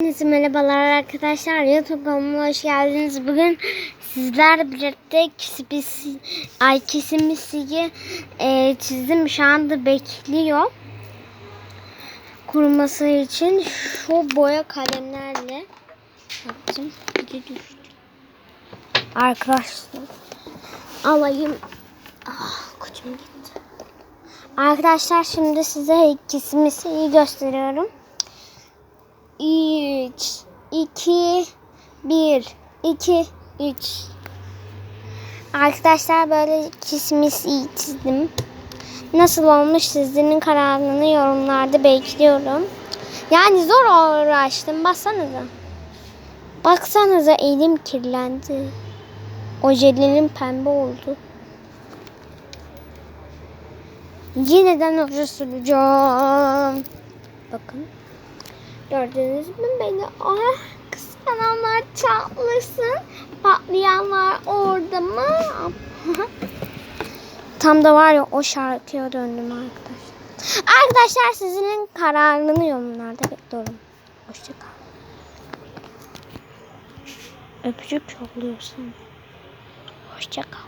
Hepinize merhabalar arkadaşlar. YouTube kanalıma hoş geldiniz. Bugün sizlerle birlikte kesipisi, ay kesimisiyi e, çizdim. Şu anda bekliyor. Kuruması için şu boya kalemlerle yaptım. Biri düştü. Arkadaşlar alayım. Ah, kucum gitti. Arkadaşlar şimdi size kesimisiyi gösteriyorum. 3 2 1 2 3 Arkadaşlar böyle kismis çizdim. Nasıl olmuş sizlerin kararını yorumlarda bekliyorum. Yani zor uğraştım. Baksanıza. Baksanıza elim kirlendi. Ojelerim pembe oldu. Yeniden oje süreceğim. Bakın. Gördünüz mü beni? Ah kıskananlar çatlasın. Patlayanlar orada mı? Tam da var ya o şarkıya döndüm arkadaşlar. Arkadaşlar sizin kararını yorumlarda bekliyorum. Hoşçakal. Öpücük yolluyorsun. Hoşçakal.